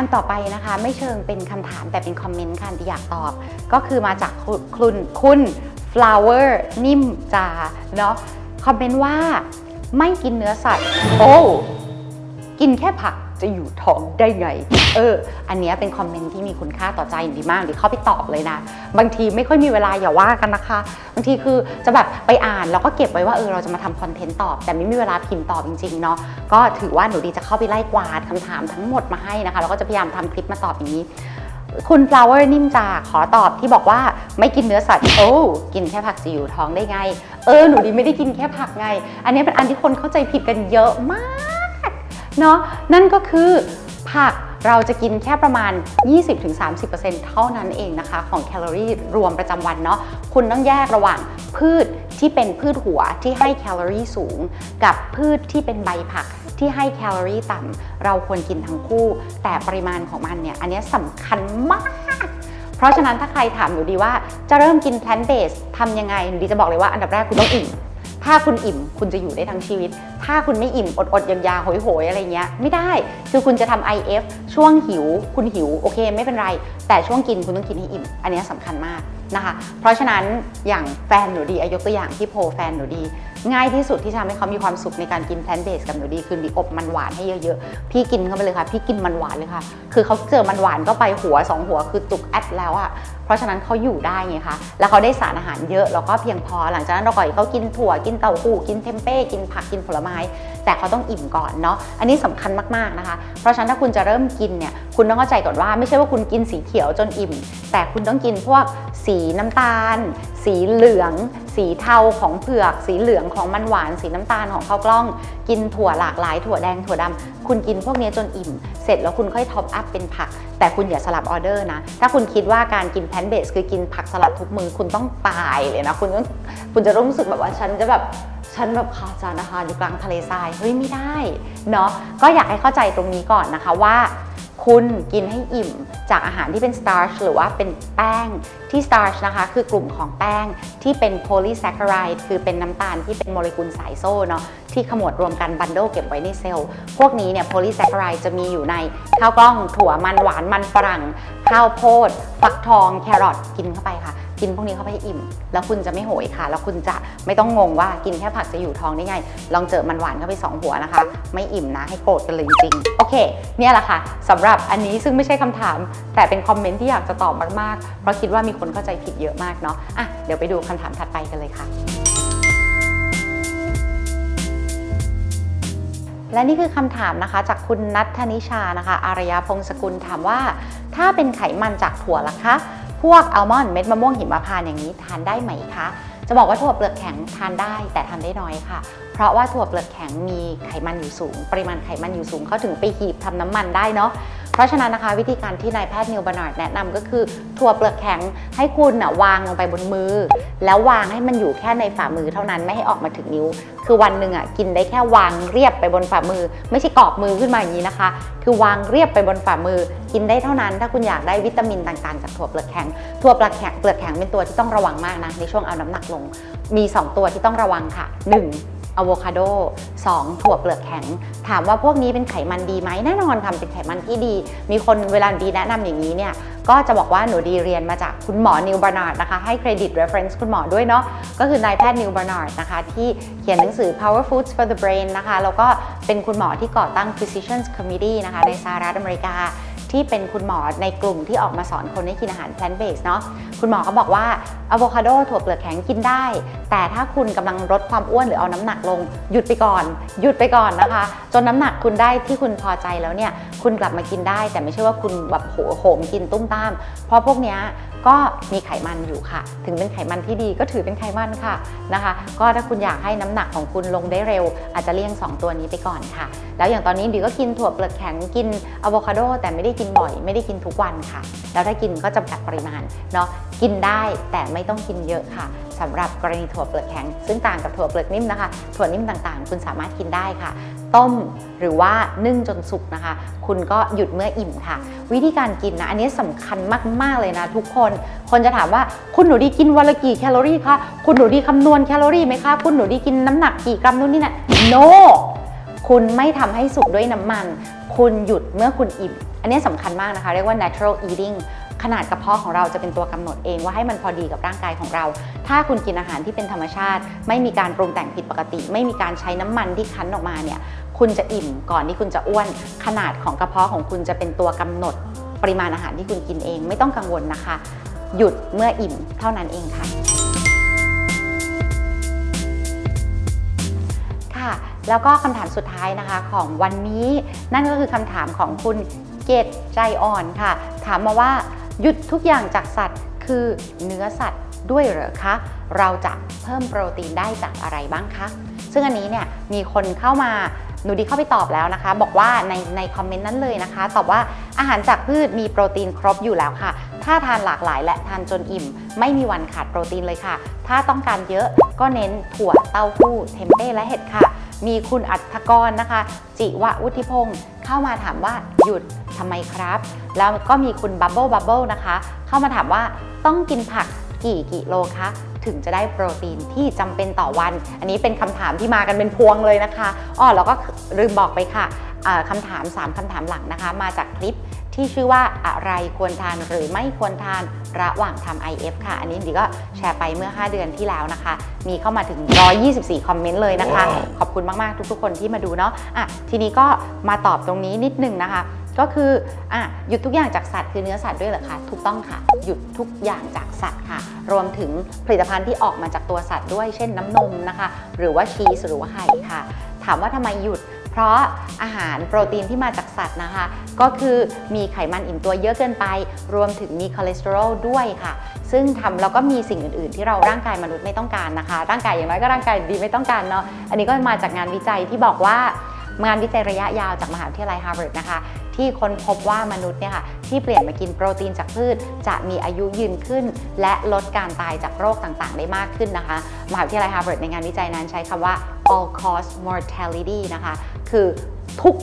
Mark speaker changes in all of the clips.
Speaker 1: อันต่อไปนะคะไม่เชิงเป็นคำถามแต่เป็นคอมเมนต์ค่ะที่อยากตอบ ก็คือมาจากคุณคุณคุณ flower นิ่มจาเนาะคอมเมนต์ว่าไม่กินเนื้อสัตว์ โอ้ กินแค่ผัก จะอยู่ท้องได้ไง เออ อันนี้เป็นคอมเมนต์ที่มีคุณค่าต่อใจดีมากดิเข้าไปตอบเลยนะ บางทีไม่ค่อยมีเวลาอย่าว่ากันนะคะ บางทีคือจะแบบไปอ่านแล้วก็เก็บไว้ว่าเออเราจะมาทำคอนเทนต์ตอบ แต่ไม่มีเวลาพิมพ์ตอบจริงๆเนาะ ก็ถือว่าหนูดีจะเข้าไปไล่กวาดคำถามทั้งหมดมาให้นะคะ แล้วก็จะพยายามทำคลิปมาตอบอย่างนี้คุณ flower นิ่มจาขอตอบที่บอกว่าไม่กินเนื้อสัตว์โอ้กินแค่ผักจะอยู่ท้องได้ไง เออหนูดีไม่ได้กินแค่ผักไง อันนี้เป็นอันที่คนเข้าใจผิดกันเยอะมาก เนาะนั่นก็คือผักเราจะกินแค่ประมาณ 20-30%เท่านั้นเองนะคะ ของแคลอรี่รวมประจำวันเนาะคุณต้องแยกระหว่างพืชที่เป็นพืชหัวที่ให้แคลอรี่สูง กับพืชที่เป็นใบผักที่ให้แคลอรี่ต่ำเราควรกินทั้งคู่ แต่ปริมาณของมันเนี่ย อันนี้สำคัญมาก เพราะฉะนั้นถ้าใครถามหนูดีว่าจะเริ่มกิน plant based ทำยังไงหนูดีจะบอกเลยว่าอันดับแรกคุณต้องอิ่ม ถ้าคุณอิ่มคุณจะอยู่ได้ทั้งชีวิต ถ้าคุณไม่อิ่มอดๆยางยาโหยๆอะไรเงี้ยไม่ได้ คือคุณจะทำ IF ช่วงหิว คุณหิวโอเคไม่เป็นไร แต่ช่วงกินคุณต้องกินให้อิ่ม อันเนี้ยสำคัญมากนะคะ เพราะฉะนั้นอย่างแฟนหนูดีอายกตัวอย่างที่โพลแฟนหนูดี ง่ายที่สุดที่จะทำให้เขามีความสุขในการกิน plant based กับหนูดีคือดีอบมันหวานให้เยอะๆ พี่กินเข้าไปเลยค่ะ พี่กินมันหวานเลยค่ะ คือเขาเจอมันหวานก็ไปหัวสองหัวคือจุกแอดแล้วอะเพราะฉะนั้นเขาอยู่ได้ไงคะแล้วเขาได้สารอาหารเยอะแล้วก็เพียงพอหลังจากนั้นเราก็ให้เขากินถั่วกินเต้าหู้กินเทมเป้กินผักกินผลไม้ แต่เขาต้องอิ่มก่อนเนาะอันนี้สำคัญมากๆนะคะ เพราะฉะนั้นถ้าคุณจะเริ่มกินเนี่ยคุณต้องเข้าใจก่อนว่าไม่ใช่ว่าคุณกินสีเขียวจนอิ่ม แต่คุณต้องกินพวกสีน้ำตาล สีเหลืองสีเทาของเผือก สีเหลืองของมันหวาน สีน้ำตาลของข้าวกล้อง กินถั่วหลากหลาย ถั่วแดงถั่วดำคุณกินพวกนี้จนอิ่ม เสร็จแล้วคุณค่อยท็อปอัพเป็นผัก แต่คุณอย่าสลับออเดอร์นะ ถ้าคุณคิดว่าการกินแพนเบสคือกินผักสลัดทุกมือคุณต้องตายเลยนะ คุณต้องคุณจะรู้สึกแบบว่าฉันจะแบบฉันแบบคาจานอาหารอยู่กลางทะเลทรายเฮ้ยไม่ได้เนาะก็อยากให้เข้าใจตรงนี้ก่อนนะคะว่า คุณกินให้อิ่มจากอาหารที่เป็น starch หรือว่าเป็นแป้งที่ starch นะคะคือกลุ่มของแป้งที่เป็น polysaccharide คือเป็นน้ำตาลที่เป็นโมเลกุลสายโซ่เนาะที่ขมวดรวมกันบันโดเก็บไว้ในเซลล์ พวกนี้เนี่ย polysaccharide จะมีอยู่ในข้าวกล้องถั่วมันหวานมันฝรั่ง ข้าวโพด ฟักทองแครอทกินเข้าไปค่ะ กินพวกนี้เข้าไปให้อิ่ม แล้วคุณจะไม่โหยค่ะ แล้วคุณจะไม่ต้องงงว่ากินแค่ผักจะอยู่ท้องได้ไง ลองเจอมันหวานเข้าไป 2 หัวนะคะ ไม่อิ่มนะให้โกรธกันเลยจริงๆ โอเค เนี่ยแหละค่ะสำหรับอันนี้ซึ่งไม่ใช่คำถาม แต่เป็นคอมเมนต์ที่อยากจะตอบมากๆ เพราะคิดว่ามีคนเข้าใจผิดเยอะมากเนาะอะเดี๋ยวไปดูคำถามถัดไปกันเลยค่ะและนี่คือคำถามนะคะจากคุณนัทธนิชานะคะ อารยาพงศกุลถามว่า ถ้าเป็นไขมันจากถั่วล่ะคะ พวกอัลมอนด์เม็ดมะม่วงหิมพานต์อย่างนี้ทานได้ไหมคะ จะบอกว่าถั่วเปลือกแข็งทานได้แต่ทานได้น้อยค่ะ ราะว่าถั่วเปลือกแข็งมีไขมันอยู่สูง ปริมาณไขมันอยู่สูงเขาถึงไปหีบทำน้ำมันได้เนาะเพราะฉะนั้นนะคะวิธีการที่นายแพทย์นิวบานาร์ดแนะนำก็คือถั่วเปลือกแข็งให้คุณนะวางลงไปบนมือ แล้ววางให้มันอยู่แค่ในฝ่ามือเท่านั้นไม่ให้ออกมาถึงนิ้ว คือวันหนึ่งอะกินได้แค่วางเรียบไปบนฝ่ามือ ไม่ใช่กอบมือขึ้นมาอย่างนี้นะคะ คือวางเรียบไปบนฝ่ามือ กินได้เท่านั้น ถ้าคุณอยากได้วิตามินต่างๆจากถั่วเปลือกแข็งถั่วเปลือกแข็งเปลือกแข็งเป็นตัวที่ต้องระวังมากนะในช่วงเอาน้ำหนักลง มี 2 ตัวที่ต้องระวังค่ะ 1. อะโวคาโด 2. ถั่วเปลือกแข็ง ถามว่าพวกนี้เป็นไขมันดีไหมแน่นอนค่ะเป็นไขมันที่ดี มีคนเวลาดีแนะนำอย่างนี้เนี่ยก็จะบอกว่าหนูดีเรียนมาจากคุณหมอนิวบาร์นาร์ดนะคะ ให้เครดิต reference คุณหมอด้วยเนาะก็คือนายแพทย์นิวบาร์นาร์ดนะคะ ที่เขียนหนังสือ Power Foods for the Brain นะคะ แล้วก็เป็นคุณหมอที่ก่อตั้ง Physicians Committee นะคะในสหรัฐอเมริกา ที่เป็นคุณหมอในกลุ่มที่ออกมาสอนคนให้กินอาหารแพลนเบสเนาะคุณหมอก็บอกว่าอะโวคาโดถั่วเปลือกแข็งกินได้ แต่ถ้าคุณกำลังลดความอ้วนหรือเอาน้ำหนักลง หยุดไปก่อน หยุดไปก่อนนะคะ จนน้ำหนักคุณได้ที่คุณพอใจแล้วเนี่ยคุณกลับมากินได้ แต่ไม่ใช่ว่าคุณแบบโหโหมกินตุ้มตาม เพราะพวกเนี้ย ก็มีไขมันอยู่ค่ะ ถึงเป็นไขมันที่ดีก็ถือเป็นไขมันค่ะนะคะ ก็ถ้าคุณอยากให้น้ำหนักของคุณลงได้เร็ว อาจจะเลี่ยง 2 ตัวนี้ไปก่อนค่ะ แล้วอย่างตอนนี้ดิวก็กินถั่วเปลือกแข็งกินอะโวคาโดแต่ไม่ได้กินบ่อย ไม่ได้กินทุกวันค่ะ แล้วถ้ากินก็จำกัดปริมาณเนาะกินได้แต่ไม่ต้องกินเยอะค่ะสำหรับกรณีถั่วเปลือกแข็ง ซึ่งต่างกับถั่วเปลือกนิ่มนะคะ ถั่วนิ่มต่างๆ คุณสามารถกินได้ค่ะ ต้มหรือว่านึ่งจนสุกนะคะ คุณก็หยุดเมื่ออิ่มค่ะ วิธีการกินนะ อันนี้สำคัญมาก ๆ เลยนะทุกคน คนจะถามว่าคุณหนูดีกินวันละกี่แคลอรี่คะคุณหนูดีคำนวณแคลอรี่ไหมคะ คุณหนูดีกินน้ำหนักกี่กรัมนู่นนี่นะ no คุณไม่ทำให้สุกด้วยน้ำมัน คุณหยุดเมื่อคุณอิ่ม อันนี้สำคัญมากนะคะ เรียกว่า natural eating ขนาดกระเพาะของเราจะเป็นตัวกำหนดเองว่าให้มันพอดีกับร่างกายของเรา ถ้าคุณกินอาหารที่เป็นธรรมชาติ ไม่มีการปรุงแต่งผิดปกติ ไม่มีการใช้น้ำมันที่คั้นออกมาเนี่ยคุณจะอิ่มก่อนที่คุณจะอ้วน ขนาดของกระเพาะของคุณจะเป็นตัวกำหนดปริมาณอาหารที่คุณกินเอง ไม่ต้องกังวลนะคะ หยุดเมื่ออิ่มเท่านั้นเองค่ะค่ะ แล้วก็คำถามสุดท้ายนะคะของวันนี้ นั่นก็คือคำถามของคุณเกตใจอ่อนค่ะ ถามมาว่า หยุดทุกอย่างจากสัตว์ คือเนื้อสัตว์ด้วยเหรอคะ เราจะเพิ่มโปรตีนได้จากอะไรบ้างคะ ซึ่งอันนี้เนี่ยมีคนเข้ามาหนูดีเข้าไปตอบแล้วนะคะ บอกว่าในในคอมเมนต์นั้นเลยนะคะ ตอบว่าอาหารจากพืชมีโปรตีนครบอยู่แล้วค่ะ ถ้าทานหลากหลายและทานจนอิ่ม ไม่มีวันขาดโปรตีนเลยค่ะ ถ้าต้องการเยอะก็เน้นถั่วเต้าหู้เทมเป้และเห็ดค่ะ มีคุณอัธกรนะคะ จิวะวุฒิพงศ์เข้ามาถามว่าหยุดทำไมครับ แล้วก็มีคุณบับเบิลบับเบิลนะคะ เข้ามาถามว่าต้องกินผักกี่กิโลคะถึงจะได้โปรตีนที่จำเป็นต่อวัน อันนี้เป็นคำถามที่มากันเป็นพวงเลยนะคะอ้อแล้วก็ลืมบอกไปค่ะอ่าคำถาม 3คำถามหลังนะคะ มาจากคลิป ที่ชื่อว่าอะไรควรทานหรือไม่ควรทานระหว่างทำ IF ค่ะ อันนี้ดีก็แชร์ไปเมื่อ 5 เดือนที่แล้วนะคะ มีเข้ามาถึง 124 คอมเมนต์เลยนะคะ ขอบคุณมาก ๆ ทุก ๆ คนที่มาดูเนาะอะทีนี้ก็มาตอบตรงนี้นิดนึงนะคะ ก็คืออะหยุดทุกอย่างจากสัตว์คือเนื้อสัตว์ด้วยเหรอคะ ถูกต้องค่ะ หยุดทุกอย่างจากสัตว์ค่ะ รวมถึงผลิตภัณฑ์ที่ออกมาจากตัวสัตว์ด้วย เช่นน้ำนมนะคะ หรือว่าชีสหรือว่าไข่ค่ะ ถามว่าทำไมหยุด เพราะอาหารโปรตีนที่มาจากสัตว์นะคะ ก็คือมีไขมันอิ่มตัวเยอะเกินไป รวมถึงมีคอเลสเตอรอลด้วยค่ะ ซึ่งทำแล้วก็มีสิ่งอื่น ๆ ที่เราร่างกายมนุษย์ไม่ต้องการนะคะ ร่างกายอย่างน้อยก็ร่างกายดีไม่ต้องการเนาะอันนี้ก็มาจากงานวิจัยที่บอกว่างานวิจัยระยะยาวจากมหาวิทยาลัยฮาร์วาร์ดนะคะ ที่ค้นพบว่ามนุษย์เนี่ยค่ะที่เปลี่ยนมากินโปรตีนจากพืช จะมีอายุยืนขึ้น และลดการตายจากโรคต่างๆ ได้มากขึ้นนะคะ มหาวิทยาลัยฮาร์วาร์ดในงานวิจัยนั้นใช้คำว่า all cause mortality นะคะ คือทุก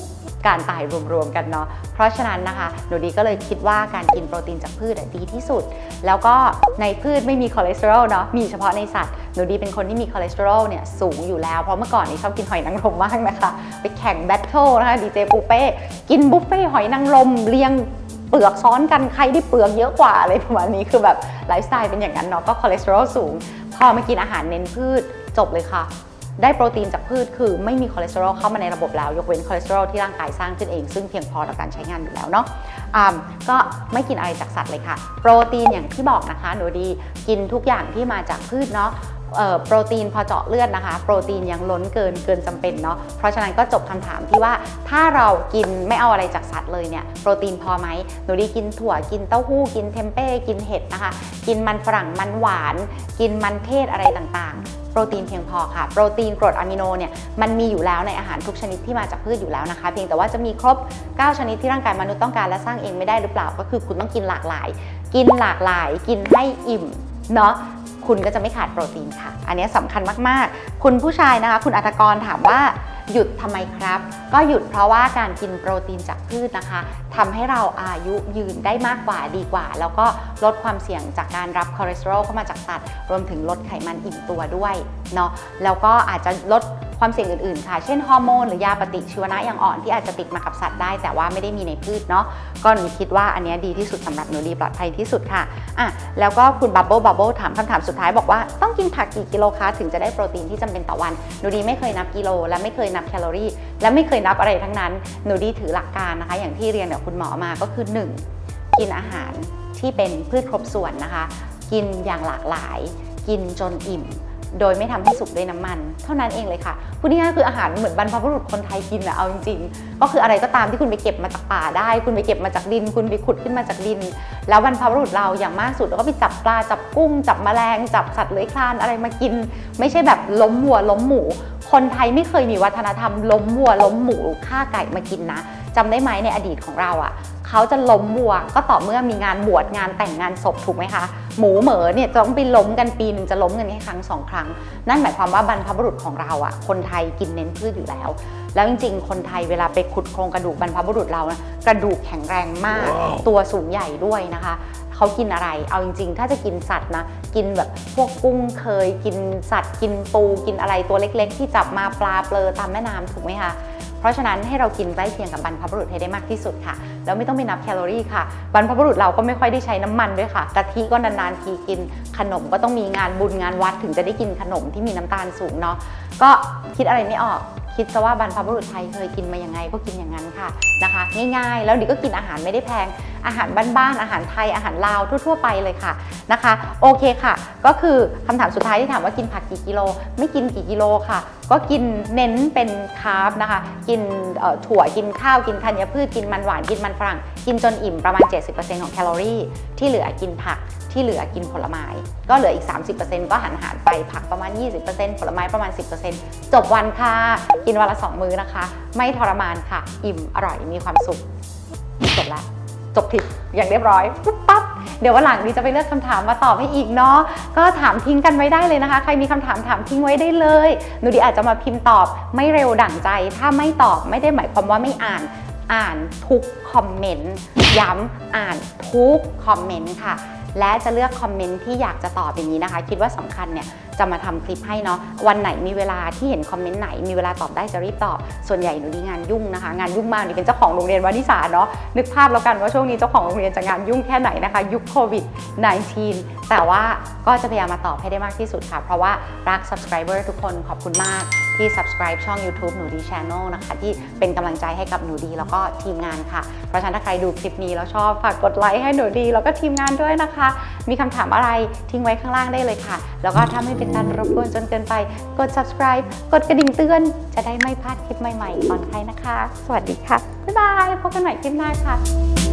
Speaker 1: การตายรวมๆกันเนาะ เพราะฉะนั้นนะคะหนูดีก็เลยคิดว่าการกินโปรตีนจากพืชดีที่สุด แล้วก็ในพืชไม่มีคอเลสเตอรอลเนาะ มีเฉพาะในสัตว์ หนูดีเป็นคนที่มีคอเลสเตอรอลเนี่ยสูงอยู่แล้ว เพราะเมื่อก่อนนี้ชอบกินหอยนางรมมากนะคะ ไปแข่งแบทเทิลนะคะดีเจปูเป้ กินบุฟเฟ่หอยนางรมเรียงเปลือกซ้อนกันใครที่เปลือกเยอะกว่าอะไรประมาณนี้คือแบบไลฟ์สไตล์เป็นอย่างนั้นเนาะก็คอเลสเตอรอลสูง พอมากินอาหารเน้นพืชจบเลยค่ะ ได้โปรตีนจากพืชคือไม่มีคอเลสเตอรอลเข้ามาในระบบแล้ว ยกเว้นคอเลสเตอรอลที่ร่างกายสร้างขึ้นเอง ซึ่งเพียงพอต่อการใช้งานอยู่แล้วเนาะก็ไม่กินอะไรจากสัตว์เลยค่ะ โปรตีนอย่างที่บอกนะคะหนูดีกินทุกอย่างที่มาจากพืชเนาะ โปรตีนพอเจาะเลือดนะคะ โปรตีนยังล้นเกินเกินจำเป็นเนาะเพราะฉะนั้นก็จบคำถามที่ว่าถ้าเรากินไม่เอาอะไรจากสัตว์เลยเนี่ยโปรตีนพอไหมหนูดีกินถั่วกินเต้าหู้กินเทมเป้กินเห็ดนะคะ กินมันฝรั่งมันหวาน กินมันเทศอะไรต่างๆ โปรตีนเพียงพอค่ะ โปรตีนกรดอะมิโนเนี่ยมันมีอยู่แล้วในอาหารทุกชนิดที่มาจากพืชอยู่แล้วนะคะ เพียงแต่ว่าจะมีครบ 9 ชนิดที่ร่างกายมนุษย์ต้องการและสร้างเองไม่ได้หรือเปล่าก็คือคุณต้องกินหลากหลาย กินหลากหลายกินให้อิ่มเนาะ คุณก็จะไม่ขาดโปรตีนค่ะ อันนี้สำคัญมากๆ คุณผู้ชายนะคะ คุณอัตกรถามว่าหยุดทำไมครับ ก็หยุดเพราะว่าการกินโปรตีนจากพืชนะคะทำให้เราอายุยืนได้มากกว่าดีกว่า แล้วก็ลดความเสี่ยงจากการรับคอเลสเตอรอลเข้ามาจากสัตว์ รวมถึงลดไขมันอิ่มตัวด้วยเนาะแล้วก็อาจจะลด ความเสี่ยงอื่นๆ ค่ะ เช่นฮอร์โมนหรือยาปฏิชีวนะอย่างอ่อนที่อาจจะติดมากับสัตว์ได้ แต่ว่าไม่ได้มีในพืชเนาะก็หนูคิดว่าอันนี้ดีที่สุดสำหรับหนูดีปลอดภัยที่สุดค่ะอะแล้วก็คุณบับเบิลบับเบิลถามคำถามสุดท้ายบอกว่าต้องกินผักกี่กิโลคะถึงจะได้โปรตีนที่จำเป็นต่อวันหนูดีไม่เคยนับกิโล และไม่เคยนับแคลอรี่ และไม่เคยนับอะไรทั้งนั้นหนูดีถือหลักการนะคะ อย่างที่เรียนกับคุณหมอมาก็คือ 1. กินอาหารที่เป็นพืชครบส่วนนะคะ กินอย่างหลากหลาย กินจนอิ่ม โดยไม่ทำให้สุกด้วยน้ำมัน เท่านั้นเองเลยค่ะพูดง่ายๆคืออาหารเหมือนบรรพบุรุษคนไทยกินอะเอาจริงๆ ก็คืออะไรก็ตามที่คุณไปเก็บมาจากป่าได้ คุณไปเก็บมาจากดิน คุณไปขุดขึ้นมาจากดิน แล้วบรรพบุรุษเราอย่างมากสุดเราก็ไปจับปลาจับกุ้ง จับแมลง จับสัตว์เลื้อยคลานอะไรมากิน ไม่ใช่แบบล้มวัวล้มหมู คนไทยไม่เคยมีวัฒนธรรมล้มวัวล้มหมูฆ่าไก่มากินนะจำได้ไหมในอดีตของเราอะ เขาจะล้มวัวก็ต่อเมื่อมีงานบวชงานแต่งงานศพถูกไหมคะ หมูเหมอเนี่ยจะต้องไปล้มกันปีหนึ่งจะล้มกันแค่ครั้งสองครั้ง นั่นหมายความว่าบรรพบุรุษของเราอะคนไทยกินเน้นพืชอยู่แล้ว แล้วจริง ๆ คนไทยเวลาไปขุดโครงกระดูกบรรพบุรุษเรานะกระดูกแข็งแรงมากตัวสูงใหญ่ด้วยนะคะเขากินอะไร เอาจริง ๆ ถ้าจะกินสัตว์นะ กินแบบพวกกุ้งเคย กินสัตว์ กินปู กินอะไรตัวเล็ก ๆ ที่จับมาปลาเปลือตามแม่น้ำถูกไหมคะ เพราะฉะนั้นให้เรากินใกล้เคียงกับบรรพบุรุษให้ได้มากที่สุดค่ะ แล้วไม่ต้องไปนับแคลอรี่ค่ะ บรรพบุรุษเราก็ไม่ค่อยได้ใช้น้ำมันด้วยค่ะ กะทิก็นานๆทีกิน ขนมก็ต้องมีงานบุญงานวัดถึงจะได้กินขนมที่มีน้ำตาลสูงเนาะ ก็คิดอะไรไม่ออกคิดซะว่าบรรพบุรุษไทยเคยกินมายังไงก็กินอย่างนั้นค่ะนะคะ ง่ายๆ แล้วดิก็กินอาหารไม่ได้แพง อาหารบ้านๆ อาหารไทย อาหารลาวทั่ว ๆ ไปเลยค่ะนะคะ โอเคค่ะ ก็คือคำถามสุดท้ายที่ถามว่ากินผักกี่กิโล ไม่กินกี่กิโลค่ะ ก็กินเน้นเป็นคาร์บนะคะ กินถั่ว กินข้าว กินธัญพืช กินมันหวาน กินมันฝรั่ง กินจนอิ่มประมาณ 70%ของแคลอรี่ ที่เหลือกินผัก ที่เหลือกินผลไม้ ก็เหลืออีก 30%ก็หันหารไปผักประมาณ 20%ผลไม้ประมาณ 10%จบวันค่ะ กินวันละ 2 มื้อนะคะ ไม่ทรมานค่ะ อิ่ม อร่อย มีความสุขจบละ จบผิดอย่างเรียบร้อยปุ๊บปั๊บเดี๋ยววันหลังดีจะไปเลือกคำถามมาตอบให้อีกเนาะก็ถามทิ้งกันไว้ได้เลยนะคะ ใครมีคำถามถามทิ้งไว้ได้เลยหนูดีอาจจะมาพิมพ์ตอบไม่เร็วดั่งใจ ถ้าไม่ตอบไม่ได้หมายความว่าไม่อ่านอ่านทุกคอมเมนต์ย้ำอ่านทุกคอมเมนต์ค่ะ และจะเลือกคอมเมนต์ที่อยากจะตอบอย่างนี้นะคะ คิดว่าสำคัญเนี่ยจะมาทำคลิปให้เนาะวันไหนมีเวลาที่เห็นคอมเมนต์ไหนมีเวลาตอบได้จะรีบตอบ ส่วนใหญ่หนูดีงานยุ่งนะคะ งานยุ่งมากนี่เป็นเจ้าของโรงเรียนวานิสาเนาะนึกภาพแล้วกันว่าช่วงนี้เจ้าของโรงเรียนจะงานยุ่งแค่ไหนนะคะ ยุคโควิด -19 แต่ว่าก็จะพยายามมาตอบให้ได้มากที่สุดค่ะ เพราะว่ารัก subscriber ทุกคนขอบคุณมาก ที่ subscribe ช่อง YouTube หนูดี Channel นะคะ ที่เป็นกำลังใจให้กับหนูดีแล้วก็ทีมงานค่ะ เพราะฉะนั้นถ้าใครดูคลิปนี้แล้วชอบฝากกดไลค์ให้หนูดี แล้วก็ทีมงานด้วยนะคะ มีคำถามอะไรทิ้งไว้ข้างล่างได้เลยค่ะ แล้วก็ถ้าไม่เป็นการรบกวนจนเกินไป กด subscribe กดกระดิ่งเตือน จะได้ไม่พลาดคลิปใหม่ๆก่อนใครนะคะ สวัสดีค่ะบ๊ายบายพบกันใหม่คลิปหน้าค่ะ